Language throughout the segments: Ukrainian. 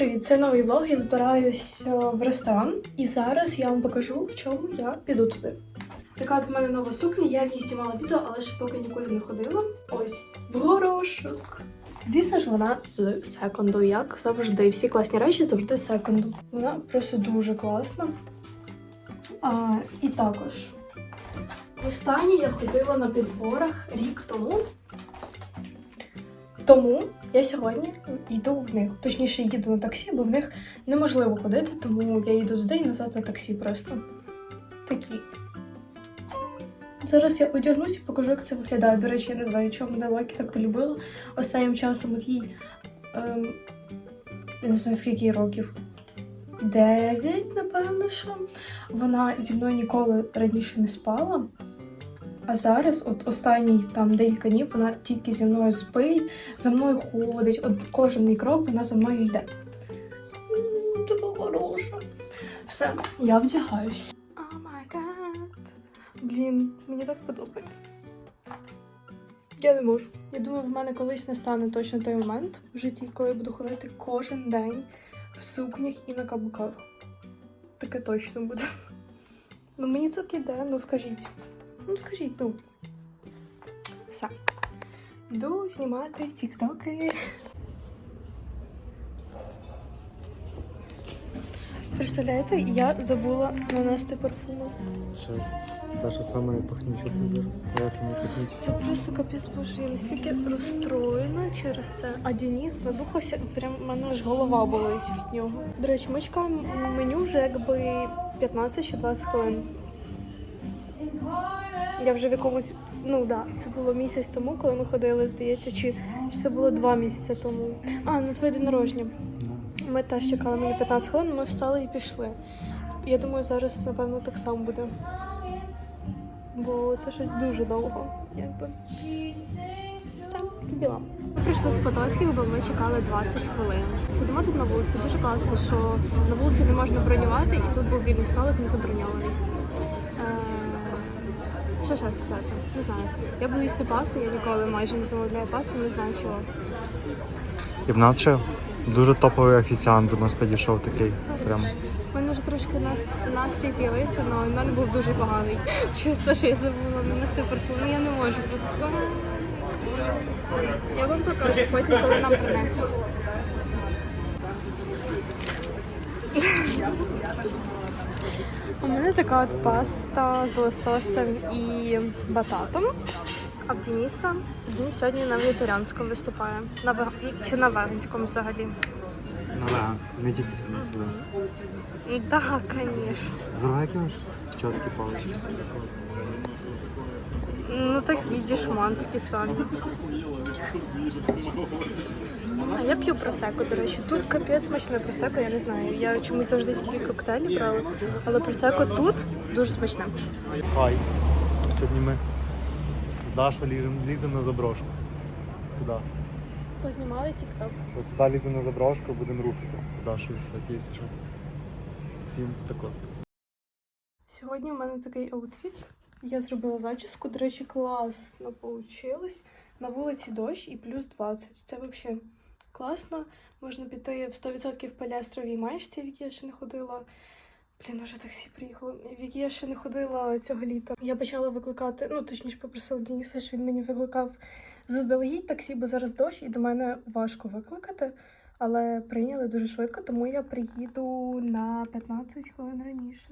привіт! Це новий влог. Я збираюсь е, в ресторан, і зараз я вам покажу, в чому я піду туди. Така от в мене нова сукня, я в ній знімала відео, але ще поки нікуди не ходила. Ось в горошок. Звісно ж, вона з секонду, як завжди. Всі класні речі завжди з секонду. Вона просто дуже класна. А, і також. Востаннє я ходила на підборах рік тому. Тому я сьогодні йду в них. Точніше, їду на таксі, бо в них неможливо ходити, тому я їду туди і назад на таксі просто. Такі. Зараз я одягнусь і покажу, як це виглядає. До речі, я не знаю, чому мене Лакі так полюбила. Останнім часом от їй. Ем, я не знаю, скільки років. Дев'ять, напевно, що. Вона зі мною ніколи раніше не спала. А зараз, от останній там декілька днів, вона тільки зі мною спить, за мною ходить. От кожен мій крок вона за мною йде. Така хороша. Все, я вдягаюсь. Блін, мені так подобається. Я не можу. Я думаю, в мене колись настане точно той момент в житті, коли я буду ходити кожен день в сукнях і на каблуках. Таке точно буде. Ну мені так іде, ну скажіть. Ну скажіть, ну. Все. Йду знімати тіктоки. Представляєте, я забула нанести парфуми. Шесть. Даша саме пахніча тут зараз. Я саме пахніча. Це просто капець, боже, я настільки розстроєна через це. А Денис надухався, прям в мене аж голова болить від нього. До речі, ми чекаємо меню вже якби 15 чи 20 хвилин. Я вже в якомусь, ну да, це було місяць тому, коли ми ходили, здається, чи, чи це було два місяці тому. А, на твоє день народження. Ми теж чекали мені 15 хвилин, ми встали і пішли. Я думаю, зараз, напевно, так само буде. Бо це щось дуже довго, якби. Такі діла. Ми прийшли в Потоцьких, бо ми чекали 20 хвилин. Сидимо тут на вулиці. Дуже класно, що на вулиці не можна бронювати, і тут був вільний столик не заброньований. Що ще сказати? Не знаю. Я буду їсти пасту, я ніколи майже не замовляю пасту, не знаю чого. І в нас ще дуже топовий офіціант до нас підійшов такий. Прям. У мене вже трошки нас, настрій з'явився, але в мене був дуже поганий. Чисто, що я забула нанести парфум. Я не можу просто. Я вам покажу потім, коли нам принесуть. У мене така от паста з лососем і бататом. А в Дениса він сьогодні на вегетаріанському виступає. На чи на веганському взагалі. На веганському, не тільки сьогодні себе. Так, звісно. Дорогі маєш? Чоткі палички. Ну такі дішманські самі. А я п'ю просеко, до речі. Тут капець смачне просеко, я не знаю. Я чомусь завжди тільки коктейлі брала, але просеко тут дуже смачне. Хай. Сьогодні ми з Дашою ліземо, на заброшку. Сюди. Познімали тік-ток. От сюди ліземо на заброшку, будемо руфити. З Дашою, кстати, якщо що. Всім тако. Сьогодні у мене такий аутфіт. Я зробила зачіску. До речі, класно получилось. На вулиці дощ і плюс 20. Це взагалі класно. Можна піти в 100% в палястровій майшці, в якій я ще не ходила. Блін, уже таксі приїхало, в якій я ще не ходила цього літа. Я почала викликати, ну точніше попросила Дениса, що він мені викликав заздалегідь таксі, бо зараз дощ, і до мене важко викликати. Але прийняли дуже швидко, тому я приїду на 15 хвилин раніше.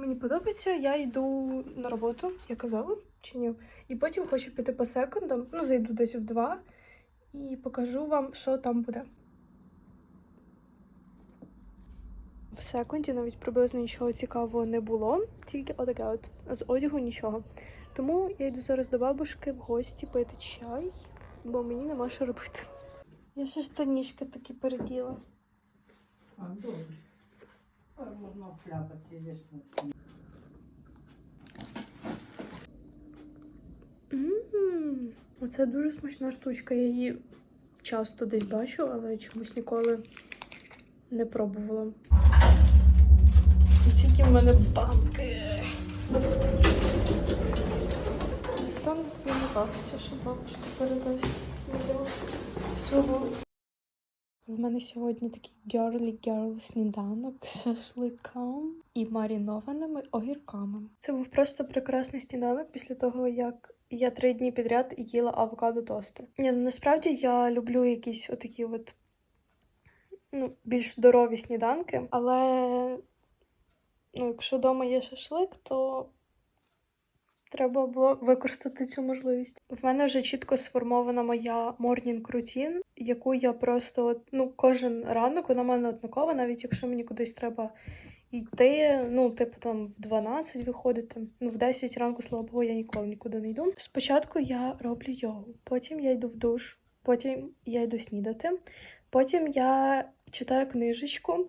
Мені подобається, я йду на роботу, я казала, чи ні. І потім хочу піти по секундам, ну, зайду десь в два і покажу вам, що там буде. В секунді навіть приблизно нічого цікавого не було, тільки отаке от з одягу нічого. Тому я йду зараз до бабушки в гості пити чай, бо мені нема що робити. Я ще штанішки такі переділа. А, добре. Тепер можна обшляпатися і Оце дуже смачна штучка. Я її часто десь бачу, але чомусь ніколи не пробувала. І тільки в мене банки. Ніхто не сумнівався, що бабушка передасть всього. В мене сьогодні такий герлі-герл сніданок з шашликом і маринованими огірками. Це був просто прекрасний сніданок після того, як я три дні підряд їла авокадо тости. Ні, ну насправді я люблю якісь отакі от ну, більш здорові сніданки, але ну, якщо вдома є шашлик, то треба було використати цю можливість. В мене вже чітко сформована моя морнінг рутін, яку я просто ну, кожен ранок вона в мене однакова, навіть якщо мені кудись треба йти, ну, типу там в 12 виходити. Ну, в 10 ранку, слава Богу, я ніколи нікуди не йду. Спочатку я роблю йогу, потім я йду в душ, потім я йду снідати, потім я читаю книжечку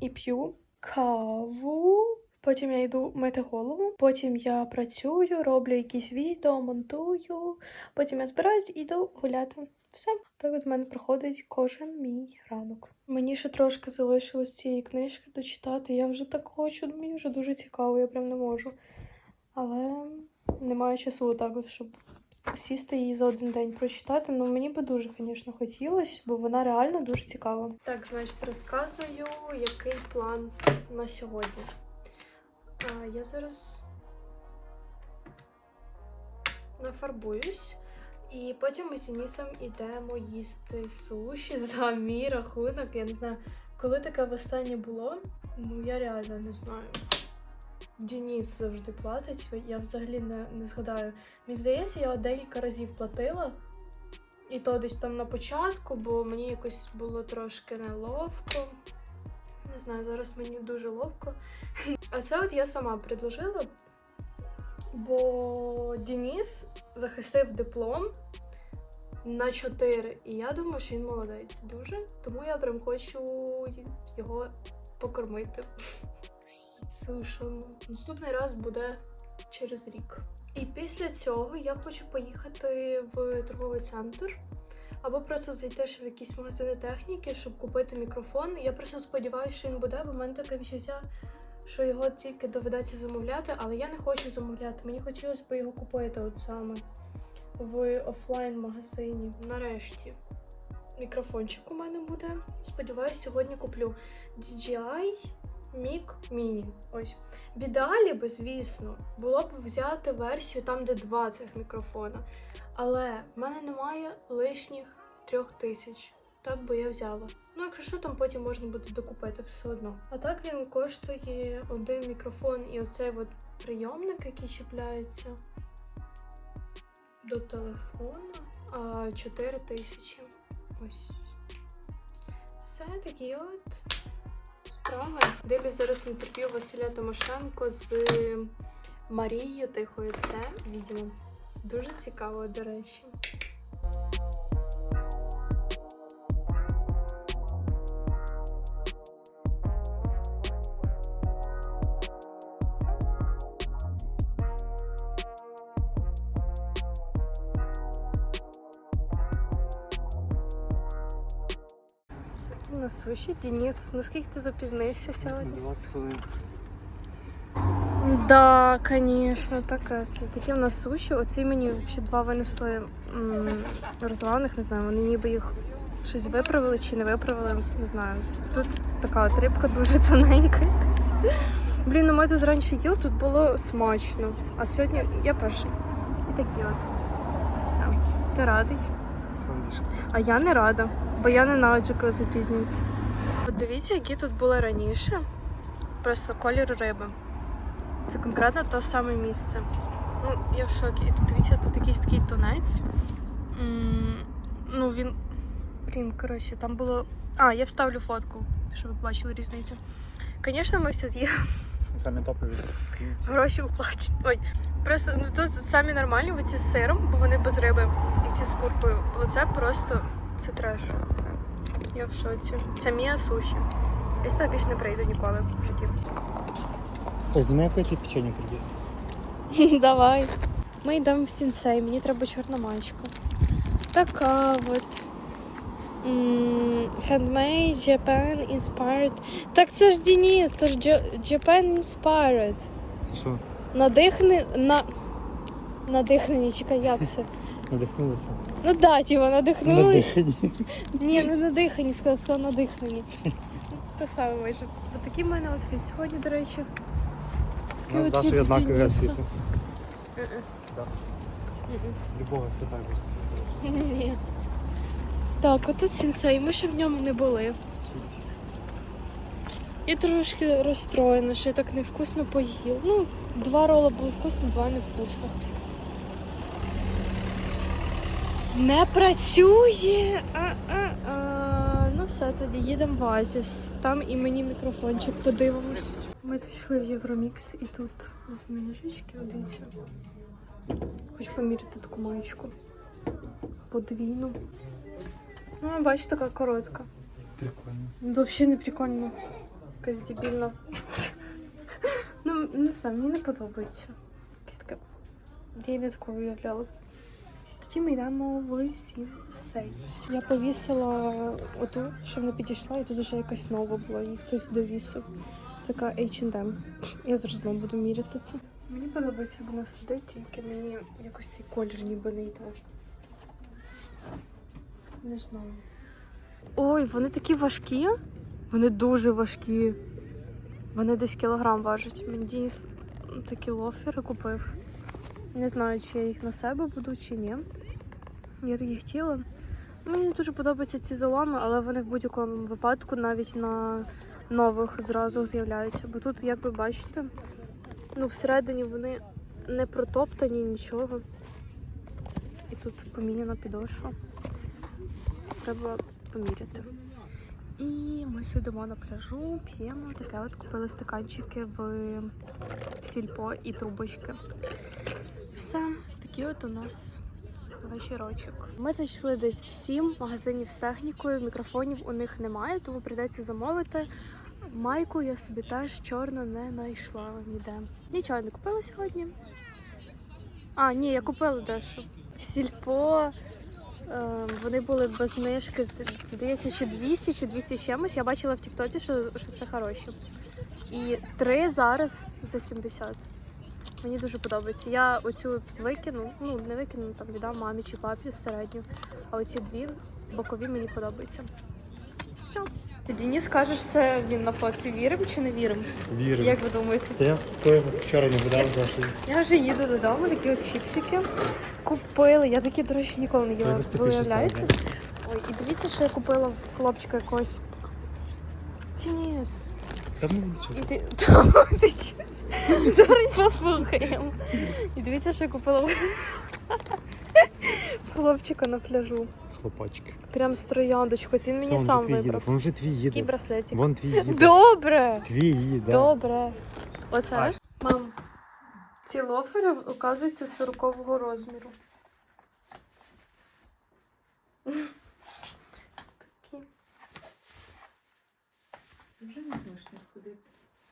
і п'ю каву. Потім я йду мити голову, потім я працюю, роблю якісь відео, монтую, потім я збираюсь і йду гуляти. Все. Так от мене проходить кожен мій ранок. Мені ще трошки залишилось цієї книжки дочитати. Я вже так хочу, мені вже дуже цікаво, я прям не можу. Але немає часу так, от, щоб сісти її за один день прочитати. Ну мені би дуже, звісно, хотілося, бо вона реально дуже цікава. Так, значить, розказую, який план на сьогодні. А, я зараз нафарбуюсь, і потім ми з Денисом йдемо їсти суші за мій рахунок. Я не знаю, коли таке востаннє було, ну я реально не знаю. Денис завжди платить, я взагалі не, не згадаю. Мені здається, я декілька разів платила. І то десь там на початку, бо мені якось було трошки неловко. Не знаю, зараз мені дуже ловко. А це от я сама предложила, бо Денис захистив диплом на 4. І я думаю, що він молодець дуже. Тому я прям хочу його покормити сушами. Наступний раз буде через рік. І після цього я хочу поїхати в торговий центр. Або просто зайти ще в якісь магазини техніки, щоб купити мікрофон. Я просто сподіваюся, що він буде, бо в мене таке відчуття, що його тільки доведеться замовляти, але я не хочу замовляти. Мені хотілося б його купити от саме в офлайн-магазині. Нарешті. Мікрофончик у мене буде. Сподіваюсь, сьогодні куплю DJI Mic Mini. Ось. В ідеалі би, звісно, було б взяти версію там, де два цих мікрофона. Але в мене немає лишніх трьох тисяч. Так би я взяла. Ну, якщо що, там потім можна буде докупити все одно. А так він коштує один мікрофон і оцей от прийомник, який чіпляється до телефона, а 4 тисячі. Ось. Все такі от справи. Дивлюсь зараз інтерв'ю Василя Тимошенко з Марією Тихою. Це відео. Дуже цікаво, до речі. На суші, Денис. Наскільки ти запізнився сьогодні? 20 хвилин. Да, конечно, таке все. Такі в нас суші. Оці мені ще два винесли м, розвалених, не знаю, вони ніби їх щось виправили чи не виправили, не знаю. Тут така от рибка дуже тоненька. Блін, ну ми тут раніше їли, тут було смачно. А сьогодні я перший. І такі от. Все. Ти радий? А я не рада, бо я ненавиджу, коли запізнюються. От дивіться, які тут були раніше. Просто колір риби. Це конкретно те саме місце. Ну, я в шокі. І тут дивіться, тут якийсь такий тунець. М, Ну, він. Блін, коротше, там було. А, я вставлю фотку, щоб ви бачили різницю. Звісно, ми все з'їли. Самі топові. Гроші оплачені. Ой, просто ну тут самі нормальні оці з сиром, бо вони без риби, і з куркою. Бо це просто це треш. Я в шоці. Це мія суші. Я сюди більше не прийду ніколи в житті. Зніми, яке ти печення привіз. Давай. Ми йдемо в сінсей, мені треба чорна маєчка. Така от. м, Handmade Japan Inspired. Так це ж Денис, це ж Japan Inspired. Це що? Надихне на. Надихнені, чекай, як це? Надихнулися. Ну да, тіва, надихнулись. Надихані. Ні, не надихані, сказала, сказала надихані. Те саме майже. Ось такий в мене outfit сьогодні, до речі. У нас Даша однакові освіти. Любого спитай, Ні. Так, отут сенсей, ми ще в ньому не були. Я трошки розстроєна, що я так невкусно поїла. Ну, два рола було вкусно, два невкусних. Не працює. А-а-а. Ну все, тоді їдемо в Азіс. Там і мені мікрофончик подивимось. Ми зайшли в Євромікс і тут знижечки, дивіться. Хочу поміряти таку маєчку. Подвійну. Ну, бачиш, така коротка. Прикольно. Ну, Взагалі не прикольно. Якась дебільна. ну, не знаю, мені не подобається. Якась така. Я її не такою уявляла. Тоді ми йдемо в сей. Я повісила оту, що не підійшла, і тут вже якась нова була, її хтось довісив. Така H&M. Я зараз знову буду міряти це. Мені подобається, як вона сидить, тільки мені якось цей колір ніби не йде. Не знаю. Ой, вони такі важкі. Вони дуже важкі. Вони десь кілограм важать. Мені Дініс такі лофери купив. Не знаю, чи я їх на себе буду, чи ні. Я такі хотіла. Мені дуже подобаються ці заломи, але вони в будь-якому випадку навіть на нових зразу з'являються. Бо тут, як ви бачите, ну всередині вони не протоптані нічого. І тут поміняна підошва. Треба поміряти. І ми сидимо на пляжу, п'ємо. Таке от купили стаканчики в сільпо і трубочки. Все, такий от у нас вечірочок. Ми зайшли десь в сім магазинів з технікою, мікрофонів у них немає, тому прийдеться замовити. Майку я собі теж чорну не знайшла ніде. Нічого не купила сьогодні. А, ні, я купила. В сільпо Е, Вони були без знижки, здається, чи 200, чи 200 чимось. Я бачила в Тіктоці, що, що це хороші. І три зараз за 70. Мені дуже подобається. Я оцю от викину, ну не викину, там віддам мамі чи папі середню. А оці дві бокові мені подобаються. Все. Ти Дініс кажеш, це він на фоці вірим чи не вірим? Вірю. Як ви думаєте? Я вчора не гуляв з Дашою. Я вже їду додому, такі от чіпсики. Купили. Я такі, до речі, ніколи не їла. Якось ти Ви пишеш уявляєте? там, Ой, і дивіться, що я купила в хлопчика якогось. Тініс. Та ну що. І ти. Зараз послухаємо. І дивіться, що я купила хлопчика на пляжу. Хлопачки. Прям з трояндочкою. Це він мені сам вибрав. Він вже твій їде. браслетик. Вон твій їде. Добре! Твій їде. Добре. Оце? Ай. Мам, ці лофери, оказуються 40-го розміру. Такі. Вже не ходити.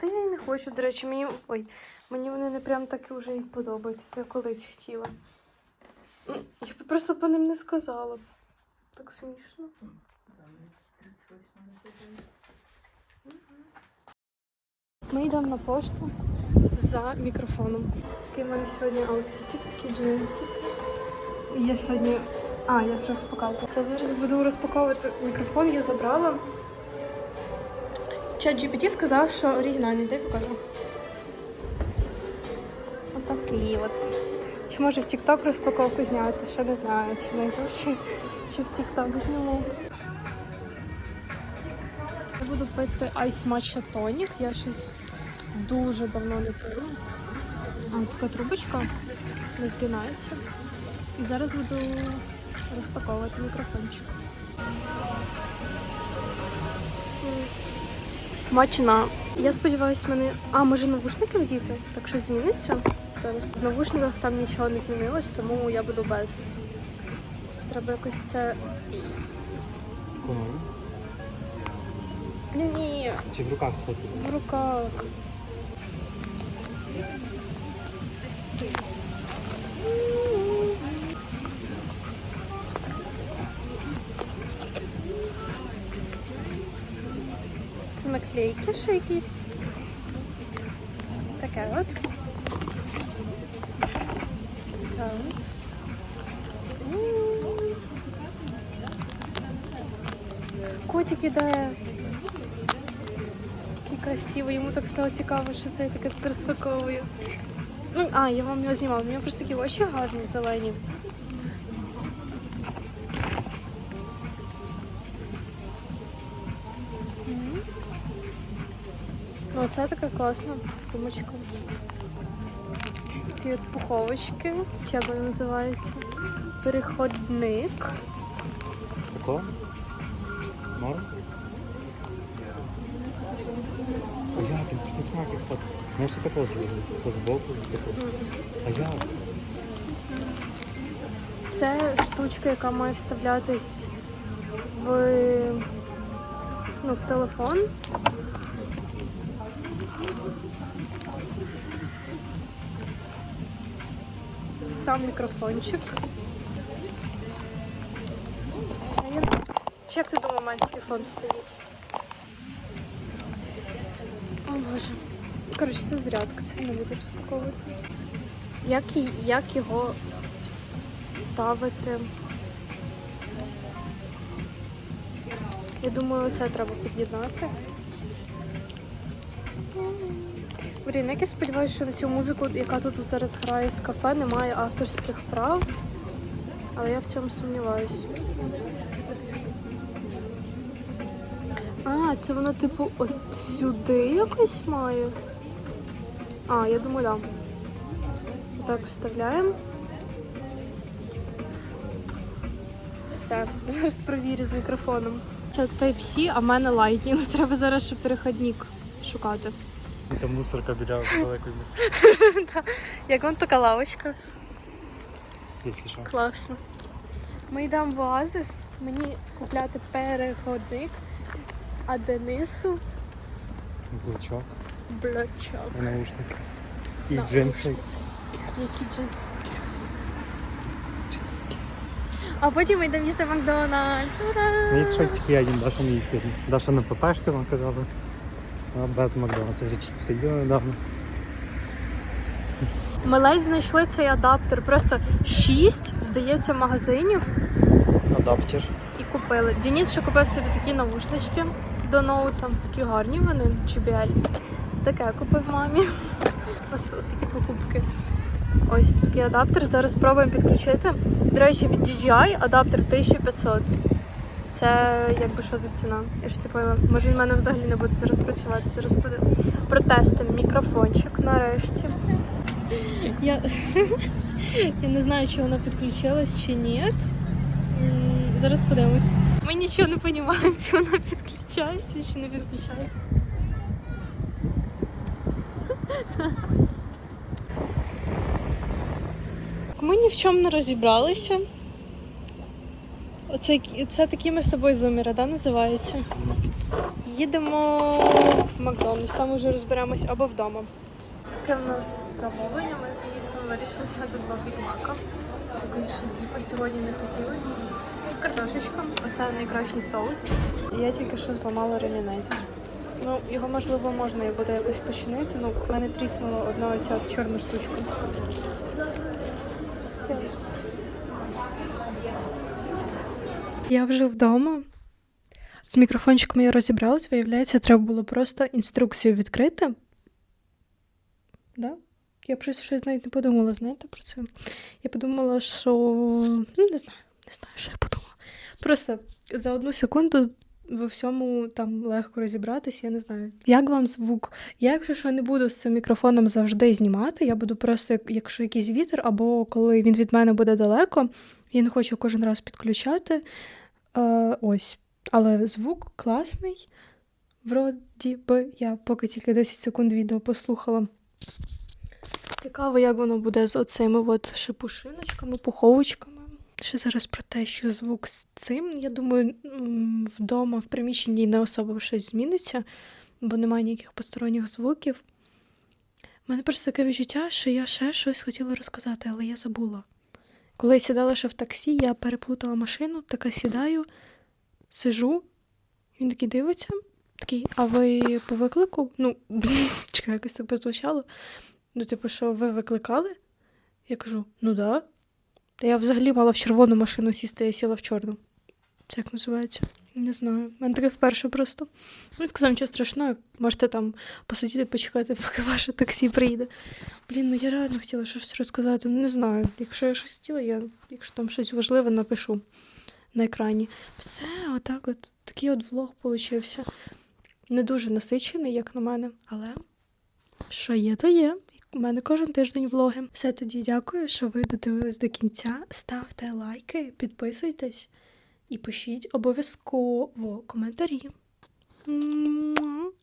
Та я і не хочу, до речі, мені. Ой, мені вони не прям так вже і подобаються. Це я колись хотіла. Я б просто по ним не сказала. Так смішно. Там якісь 38 не ходили. Ми йдемо на пошту за мікрофоном. Такий в мене сьогодні аутфітик, такі джинсики. Я сьогодні. А, я вже показувала. Зараз буду розпаковувати мікрофон, я забрала. Чат GPT сказав, що оригінальний, дай покажу. Отакий от. Чи може в TikTok розпаковку зняти? Ще не знаю, чи знайду, чи, чи в TikTok зніму. Я буду пити Ice Matcha Tonic. Я щось дуже давно не пила. А така трубочка не згинається. І зараз буду розпаковувати мікрофончик. Смачна. Я сподіваюся, мене. А, може навушники вдіти? Так що зміниться зараз. В навушниках там нічого не змінилось, тому я буду без. Треба якось це. Кому? Ні, Чи в руках сфоткати? в руках. наклейки, ще якісь. Таке от. Така от. Котик іде. Який красивий, так стало цікаво, що це я таке розпаковую. Ну, а, я вам не знімала, у меня просто такі очень гарні, зелені. Оце така класна сумочка. Ці от пуховочки, як вони називаються? Переходник. Тако? Норм? А він просто так як фото. Можеш такого зробити? Тако збоку. А як? Це штучка, яка має вставлятись в, ну, в телефон. Сам мікрофончик. Це я... Чи як ти думав, у мене телефон стоїть? О боже. Коротше, це зарядка, це не буду розпаковувати. Як, як його ставити? Я думаю, це треба під'єднати. Блін, я сподіваюся, що на цю музику, яка тут зараз грає з кафе, немає авторських прав. Але я в цьому сумніваюсь. А, це воно, типу, от сюди якось має. А, я думаю. Да. Так, вставляємо. Все, зараз провірю з мікрофоном. Це Type-C, а в мене Lightning. Треба зараз ще переходник шукати. І там мусорка біля далекої місця. Як вам така лавочка? Класно. Ми йдемо в Оазис, мені купляти переходник, а Денису Блочок блочок. і наушники. І джинси. Які. Кес. Джинси кес. А потім ми йдемо їсти в Макдональдс. Ура! Мені що тільки я їм Даша не їсть сьогодні. Даша на ППшці вам казала. А без Макдональдса вже чіпси їла недавно. Ми ледь знайшли цей адаптер. Просто шість, здається, магазинів Адаптер. і купили. Денис ще купив собі такі навушнички до ноута. Такі гарні вони, JBL. Таке купив мамі. От такі покупки. Ось такий адаптер. Зараз спробуємо підключити. До речі, від DJI адаптер 1500. Це якби що за ціна? Я ж поняла. Може він в мене взагалі не буде зараз працювати. Зараз буде протестимо мікрофончик нарешті. Я, я не знаю, чи вона підключилась чи ні. Зараз подивимось. Ми нічого не розуміємо, чи вона підключається, чи не підключається. Ми ні в чому не розібралися. Оце, це такі ми з тобою зуміра, да, називається? Їдемо в Макдональдс, там вже розберемось або вдома. Таке в нас замовлення. Ми з Денисом вирішили взяти два бігмака. Типу сьогодні не хотілося. Картошечка, оце найкращий соус. Я тільки що зламала ремінець. Ну, його можливо можна і буде якось починити. Ну, в мене тріснула одна оця чорна штучка. Все. Я вже вдома. З мікрофончиком я розібралась, виявляється, треба було просто інструкцію відкрити. Да? Я про щось навіть не подумала, знаєте, про це. Я подумала, що. Ну, не знаю, не знаю, що я подумала. Просто за одну секунду во всьому там легко розібратися, я не знаю. Як вам звук? Я, якщо що, не буду з цим мікрофоном завжди знімати, я буду просто, як- якщо якийсь вітер, або коли він від мене буде далеко, я не хочу кожен раз підключати. Е, ось. Але звук класний. Вроді би, я поки тільки 10 секунд відео послухала. Цікаво, як воно буде з оцими от шипушиночками, пуховочками. Ще зараз про те, що звук з цим. Я думаю, вдома в приміщенні не особо щось зміниться, бо немає ніяких посторонніх звуків. У мене просто таке відчуття, що я ще щось хотіла розказати, але я забула. Коли я сідала ще в таксі, я переплутала машину, така сідаю, сижу, він такий дивиться, такий, а ви по виклику? Ну, чекай, якось так прозвучало. Ну, типу, що ви викликали? Я кажу, ну да. Та я взагалі мала в червону машину сісти, я сіла в чорну. Це як називається? Не знаю. Мене вперше просто. Він сказав, нічого страшного, можете там посидіти, почекати, поки ваше таксі приїде. Блін, ну я реально хотіла щось розказати. Ну не знаю. Якщо я щось хотіла, я, якщо там щось важливе, напишу на екрані. Все, отак от. Такий от влог получився. Не дуже насичений, як на мене, але що є, то є. У мене кожен тиждень влоги. Все тоді дякую, що ви додивились до кінця. Ставте лайки, підписуйтесь і пишіть обов'язково коментарі.